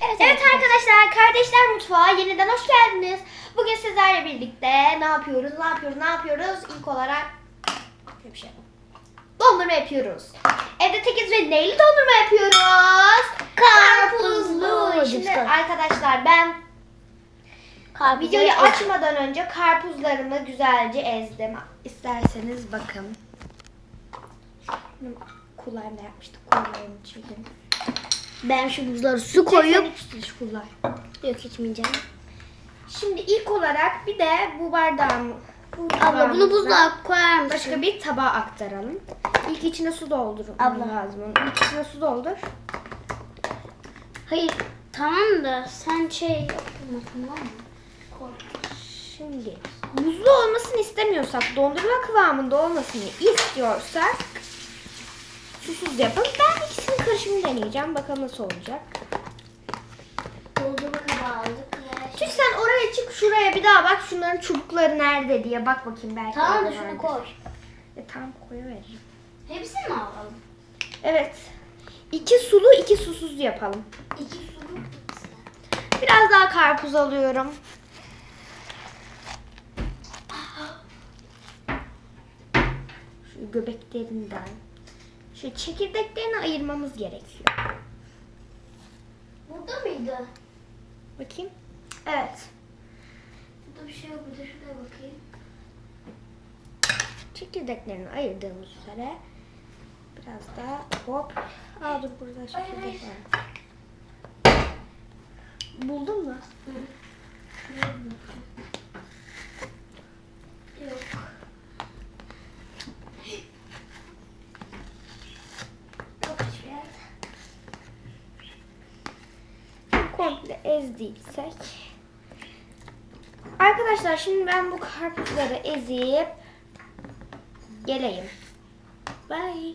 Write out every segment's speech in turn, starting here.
Evet, arkadaşlar, Kardeşler Mutfağı yeniden hoş geldiniz. Bugün sizlerle birlikte ne yapıyoruz, ne yapıyoruz, ne yapıyoruz? İlk olarak bir şey. Dondurma yapıyoruz. Evde tekiz ve neyli dondurma yapıyoruz? Karpuzlu. Şimdi arkadaşlar ben videoyu açmadan önce karpuzlarımı güzelce ezdim. İsterseniz bakın. Kulağımda yapmıştık. Kulağımı çekin. Ben şu buzları su koyup Çek kullar. yok içmeyeceğim. Şimdi ilk olarak bir de bu bardağım bu Abla bunu buzluğa koyar mısın? başka bir tabağa aktaralım. İlk içine su doldurun Abla. lazım. İlk içine su doldur. Hayır tamam da sen şey yapma tamam mı? Koy. Şimdi buzlu olmasını istemiyorsak, dondurma kıvamında olmasını istiyorsak susuz yapalım. Ben karışımını deneyeceğim. Bakalım nasıl olacak. Doldurma kabağı aldık. Çünkü sen oraya çık şuraya bir daha bak şunların çubukları nerede diye bak bakayım belki. Tamam da şunu vardır. koy. E, tamam koyuveririm. Hepsini mi alalım? Evet. İki sulu iki susuz yapalım. İki sulu. Biraz daha karpuz alıyorum. Şu göbeklerinden. Şu çekirdeklerini ayırmamız gerekiyor. Burada mıydı? Bakayım. Evet. Burada bir şey yok. Burada şuraya bakayım. Çekirdeklerini ayırdığımız üzere biraz daha hop. Aa dur burada çekirdek var. Buldun mu? Şuraya bakayım. Yok. Yok hiçbir yerde. Komple ezdiysek. Arkadaşlar şimdi ben bu karpuzları ezip geleyim. Bye.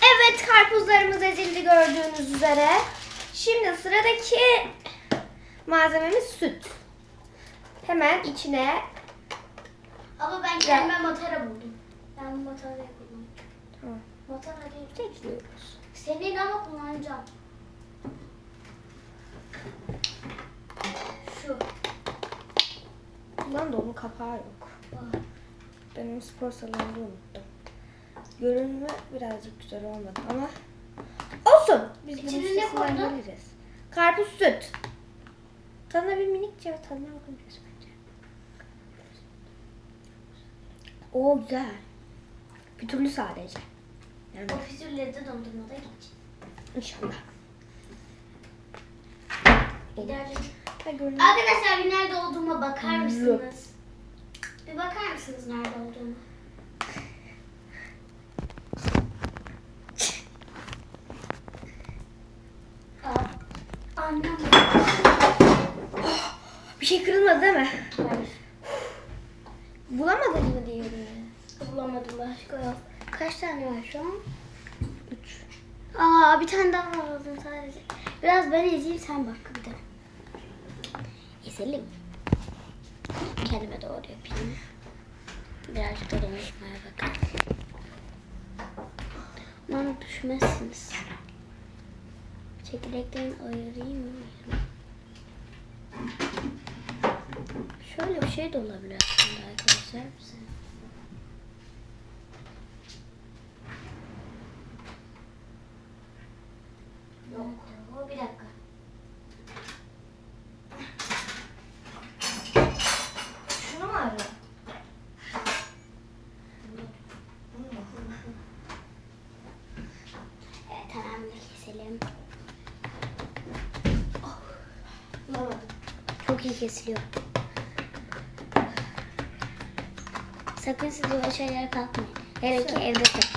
Evet karpuzlarımız ezildi gördüğünüz üzere. Şimdi sıradaki malzememiz süt. Hemen içine Ama ben kendime matara buldum. Ben matarayı kullanacağım. Tamam. Matara değil. ekliyoruz. Senin ama kullanacağım. Şu. Lan da onun kapağı yok. Bak. Ben onu spor salonunda unuttum. Görünümü birazcık güzel olmadı ama olsun. Biz bunun İçine ne üstesinden koydun? geliriz. Karpuz süt. Tadına bir minikçe tadına bakabiliriz bence. Oo güzel. Bir türlü sadece. Yani O füzürleri de dondurmada geç. inşallah. Arkadaşlar bir nerede olduğuma bakar mısınız? Bir bakar mısınız nerede olduğuma? Annem. Bir şey kırılmadı değil mi? Hayır. Bulamadın mı diyorum ya. Bulamadım başka yok. Kaç tane var şu an? Üç. Aa bir tane daha lazım sadece. Biraz ben ezeyim sen bak bir de. Ezelim. Kendime doğru yapayım. Birazcık da dolaşmaya bakın. Umarım düşmezsiniz. Çekirdeklerini ayırayım mı? Şöyle bir şey de olabilir aslında arkadaşlar. Bize. Yok. O bir dakika. Şunu mu arıyor? Evet hemen bir keselim. Bulamadım. Çok iyi kesiliyor. Sakın siz o şeylere kalkmayın. Hele ki evde tek.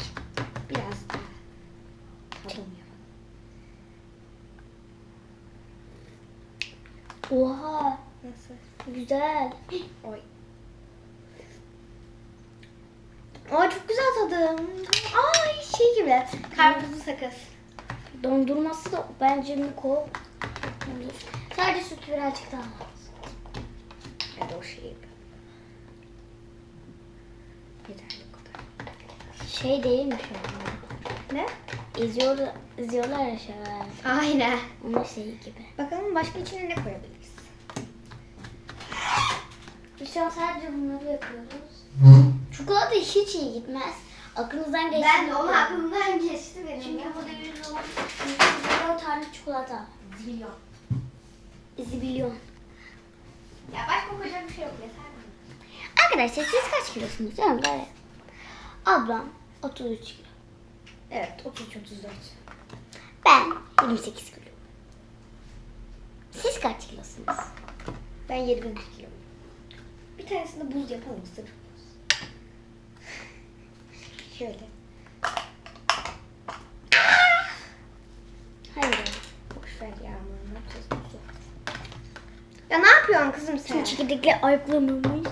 Biraz daha. Oha Nasıl? güzel. Oy. Aa çok güzel tadım. Ay şey gibi. Karpuzlu sakız. Dondurması da bence Miko. Sadece süt birazcık daha şey yapalım. Yeterli kadar. Şey değilmiş ama. Ne? İzliyor, izliyorlar ya şöyle. Aynen. Onun şeyi gibi. Bakalım başka içine ne koyabiliriz? Biz şu an sadece bunları yapıyoruz. Çikolata hiç iyi gitmez. Aklınızdan geçti. Ben de onu aklımdan geçti benim. Çünkü ya. bu da 100 milyon tane çikolata. Zilyon. Zibilyon. Ya başka koyacak bir şey yok yeter mi? Arkadaşlar siz kaç kilosunuz? Yani böyle. Ablam 33 kilo. Evet 33-34. Ben 28 kilo. Siz kaç kilosunuz? Ben 21 kilo. Bir tanesinde buz yapalım sırf buz. Şöyle. Hayır. Boş ver ya aman ne yapacağız buzu. Ya ne yapıyorsun kızım sen? Şimdi çekirdekler ayıklanılmış.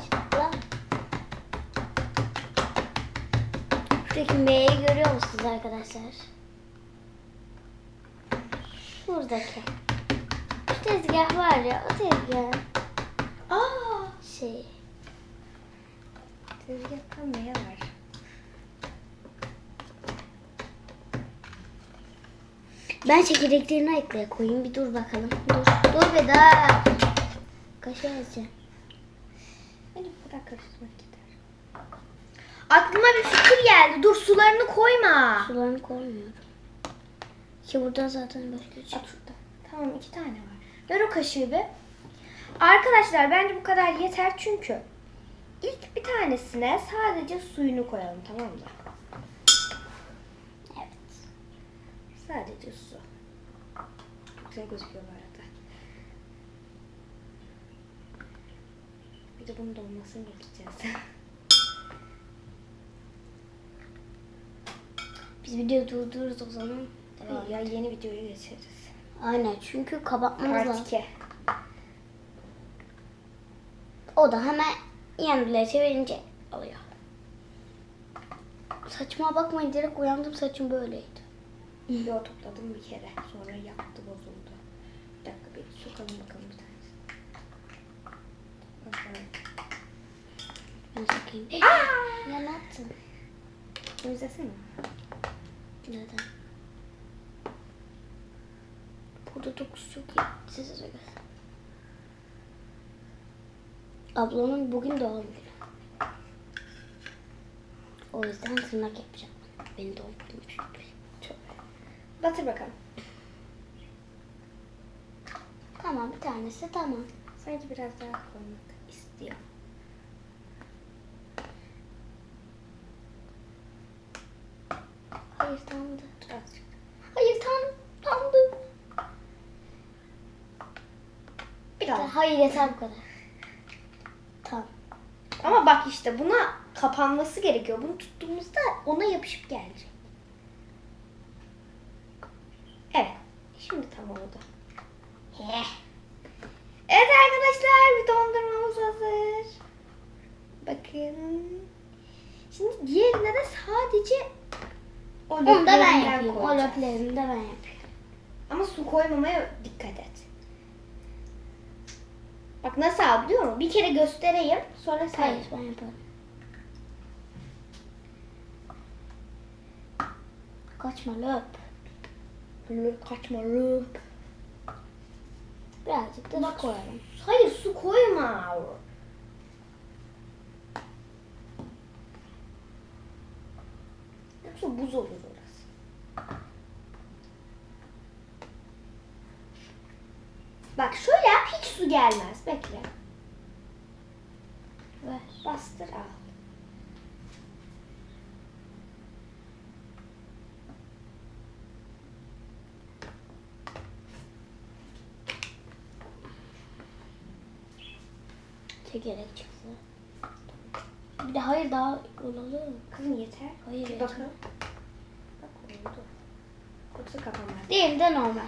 Şuradaki B'yi görüyor musunuz arkadaşlar? Şuradaki. Şu tezgah var ya o tezgah Aa, şey. tezgahta ne var? Ben çekirdeklerini ayıklaya koyayım. Bir dur bakalım. Dur. Dur daha. Alacağım. Beni kadar karıştırmak yeter. Aklıma bir fikir geldi. Dur sularını koyma. Sularını koymuyorum. Ki burada zaten başka bir şey. Şurada. Tamam iki tane var. Ver o kaşığı bir. Arkadaşlar bence bu kadar yeter çünkü ilk bir tanesine sadece suyunu koyalım tamam mı? Evet. Sadece su. Çok güzel gözüküyor bu arada. Bir de bunun dolmasını bekleyeceğiz. Biz video durdururuz o zaman. Tamam ya yeni videoya geçeriz. Aynen çünkü kapatmamız Part lazım. 2. O da hemen yanına çevirince oluyor. Saçıma bakmayın direkt uyandım saçım böyleydi. Yo topladım bir kere. Sonra yaktı bozuldu. Bir dakika bir sokalım bakalım bir tanesi. Bakalım. Ben sakayım. Aa! Ya ne yaptın? Temizlesene. Neden? Burada dokusu çok iyi. Size söyle. Ablamın bugün doğum günü. O yüzden tırnak yapacağım. Beni doğum günü. Çok. Batır bakalım. Tamam bir tanesi tamam. Sanki biraz daha koymak istiyor. Hayır tamamdı. Dur azıcık. Hayır tam tamamdı. Biraz. Hayır yeter bu kadar. Tamam. Ama bak işte buna kapanması gerekiyor. Bunu tuttuğumuzda ona yapışıp gelecek. Evet. Şimdi tam oldu. He. Evet arkadaşlar bir dondurmamız hazır. Bakın. Şimdi diğerine de sadece o Onu da ben yapayım. O ben yapayım. Ama su koymamaya dikkat et. Bak nasıl al biliyor musun? Bir kere göstereyim sonra sen Hayır ben yaparım. Kaçma löp. Löp kaçma löp. Birazcık da Bak. su koyalım. Hayır su koyma. Yoksa buz olur orası. Bak şöyle su gelmez. Bekle. Ver. Bastır al. Çekerek çıksın. Bir de hayır daha mu? Kızım yeter. Hayır yeter. bakalım. Bak oldu. Yoksa kapanmaz. Diğeri de normal.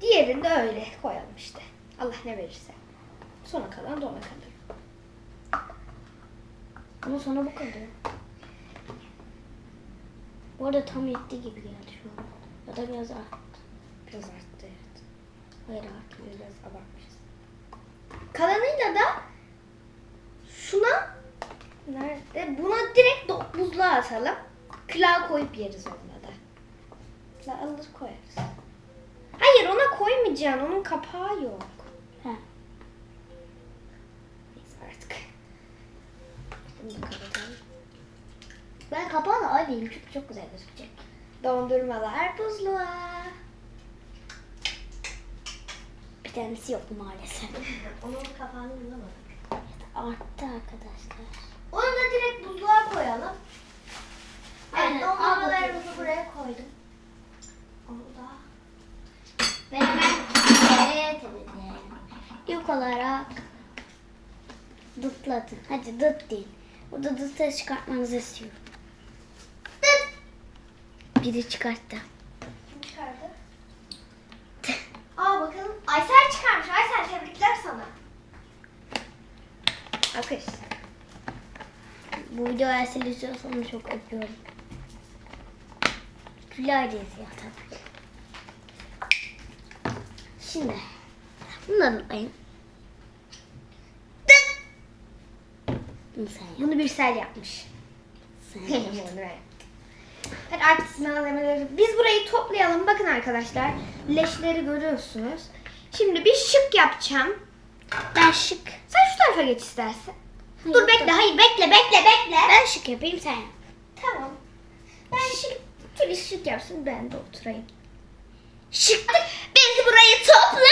Diğerini de öyle koyalım işte. Allah ne verirse. Sona kalan da ona kalır. Ama sonra bu kalıyor. Bu arada tam yetti gibi geldi şu an. Ya da biraz arttı. Biraz arttı evet. Hayır artmıyor. Biraz abartmışız. Kalanıyla da şuna nerede? Buna direkt buzluğa atalım. Kılağı koyup yeriz onunla da. La alır koyarız. Hayır ona koymayacaksın. Onun kapağı yok. Ha. Neyse artık. Bunu da kapatalım. Ben kapağını alayım çünkü çok güzel gözükecek. Dondurmalar buzluğa. Bir tanesi yok maalesef. Onun kapağını bulamadık. Arttı arkadaşlar. Onu da direkt buzluğa koyalım. Evet, Aynen, al dondurmalarımızı buraya koydum. Onu da Ben hemen evet temizleyelim. İlk olarak dıtlatın. Hadi dıt deyin. Burada dıtları çıkartmanızı istiyorum. Biri çıkarttı. kim çıkardı? Aa bakalım. Aysel çıkarmış. Aysel tebrikler sana. Alkış. Bu videoyu eğer siz izliyorsanız çok öpüyorum. Güler diye ya tabii. Şimdi bunları unutmayın. Bunu sen yap. Bunu bir sel yapmış. Sen yap. Hadi artık malzemeleri. Biz burayı toplayalım. Bakın arkadaşlar. Leşleri görüyorsunuz. Şimdi bir şık yapacağım. ben şık. Sen şu tarafa geç istersen. Hayır, Dur bekle. Hayır bekle bekle bekle. Ben şık yapayım sen yap. Tamam. Ben şık. Tülü şık yapsın. Ben de oturayım. Şık. Biz burayı topladık.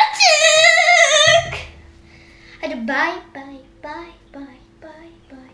Hadi bye bye bye bye bye bye.